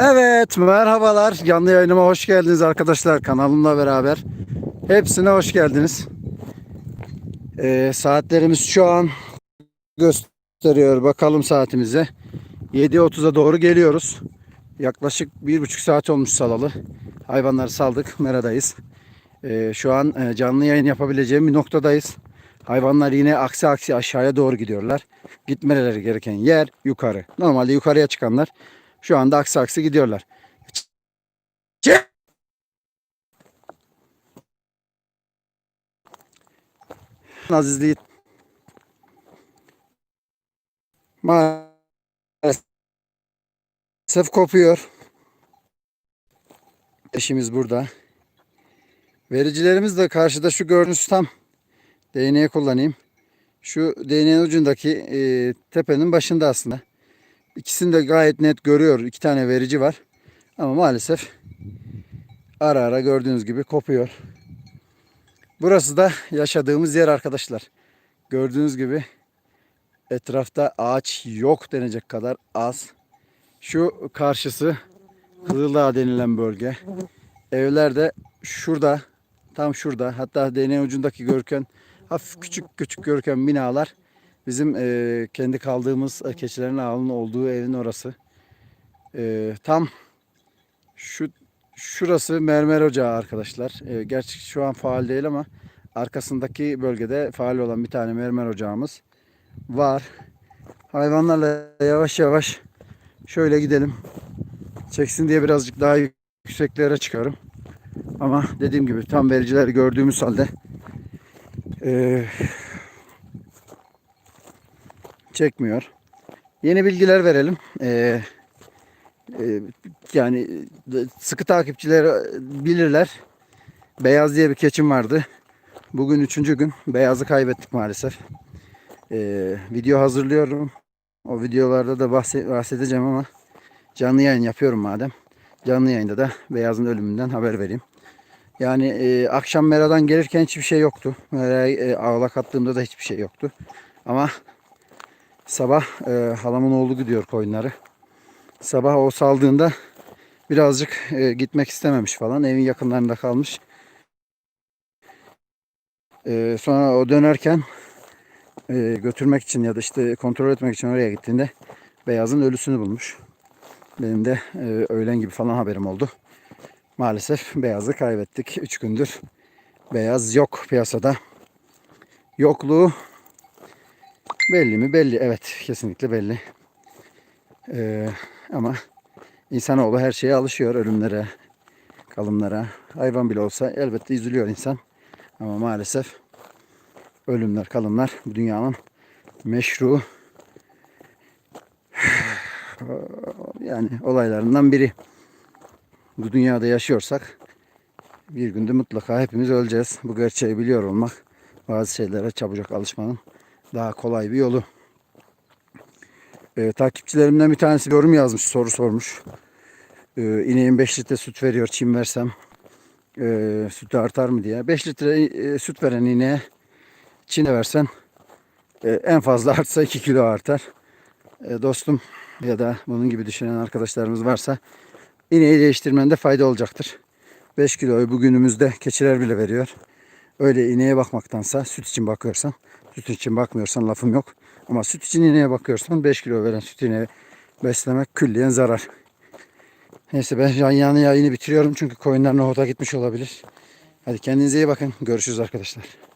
Evet merhabalar canlı yayınıma hoş geldiniz arkadaşlar kanalımla beraber. Hepsine hoş geldiniz. Ee, saatlerimiz şu an gösteriyor bakalım saatimize. 7.30'a doğru geliyoruz. Yaklaşık bir buçuk saat olmuş salalı. Hayvanları saldık meradayız. Ee, şu an e, canlı yayın yapabileceğim bir noktadayız. Hayvanlar yine aksi aksi aşağıya doğru gidiyorlar. Gitmeleri gereken yer yukarı. Normalde yukarıya çıkanlar şu anda aksi aksi gidiyorlar. Azizliği maalesef kopuyor. Eşimiz burada. Vericilerimiz de karşıda şu gördüğünüz tam değneği kullanayım. Şu değneğin ucundaki e, tepenin başında aslında. İkisini de gayet net görüyor. İki tane verici var. Ama maalesef ara ara gördüğünüz gibi kopuyor. Burası da yaşadığımız yer arkadaşlar. Gördüğünüz gibi etrafta ağaç yok denecek kadar az. Şu karşısı Kızıldağ denilen bölge. Evler de şurada, tam şurada. Hatta değneğin ucundaki görken hafif küçük küçük görken binalar bizim e, kendi kaldığımız e, keçilerin ağının olduğu evin orası. E, tam şu şurası mermer ocağı arkadaşlar. E, gerçi şu an faal değil ama arkasındaki bölgede faal olan bir tane mermer ocağımız var. Hayvanlarla yavaş yavaş şöyle gidelim. Çeksin diye birazcık daha yükseklere çıkarım. Ama dediğim gibi tam vericileri gördüğümüz halde e, çekmiyor. Yeni bilgiler verelim. Ee, e, yani e, sıkı takipçiler bilirler. Beyaz diye bir keçim vardı. Bugün üçüncü gün. Beyazı kaybettik maalesef. Ee, video hazırlıyorum. O videolarda da bahse- bahsedeceğim ama canlı yayın yapıyorum madem. Canlı yayında da Beyaz'ın ölümünden haber vereyim. Yani e, akşam Mera'dan gelirken hiçbir şey yoktu. Mera'yı e, ağlak attığımda da hiçbir şey yoktu. Ama Sabah e, halamın oğlu gidiyor koyunları. Sabah o saldığında birazcık e, gitmek istememiş falan. Evin yakınlarında kalmış. E, sonra o dönerken e, götürmek için ya da işte kontrol etmek için oraya gittiğinde beyazın ölüsünü bulmuş. Benim de e, öğlen gibi falan haberim oldu. Maalesef beyazı kaybettik. 3 gündür beyaz yok piyasada. Yokluğu Belli mi? Belli. Evet. Kesinlikle belli. Ee, ama insanoğlu her şeye alışıyor. Ölümlere, kalımlara. Hayvan bile olsa elbette üzülüyor insan. Ama maalesef ölümler, kalımlar bu dünyanın meşru yani olaylarından biri. Bu dünyada yaşıyorsak bir günde mutlaka hepimiz öleceğiz. Bu gerçeği biliyor olmak bazı şeylere çabucak alışmanın daha kolay bir yolu. Ee, takipçilerimden bir tanesi yorum yazmış, soru sormuş. Ee, ineğin 5 litre süt veriyor, çim versem e, sütü artar mı diye. 5 litre e, süt veren ineğe çine versen e, en fazla artsa 2 kilo artar. E, dostum ya da bunun gibi düşünen arkadaşlarımız varsa ineği değiştirmende fayda olacaktır. 5 kiloyu bugünümüzde keçiler bile veriyor. Öyle ineğe bakmaktansa süt için bakıyorsan Süt için bakmıyorsan lafım yok. Ama süt için ineğe bakıyorsan 5 kilo veren süt ineği beslemek külliyen zarar. Neyse ben yan yana yayını bitiriyorum çünkü koyunlar nohuta gitmiş olabilir. Hadi kendinize iyi bakın. Görüşürüz arkadaşlar.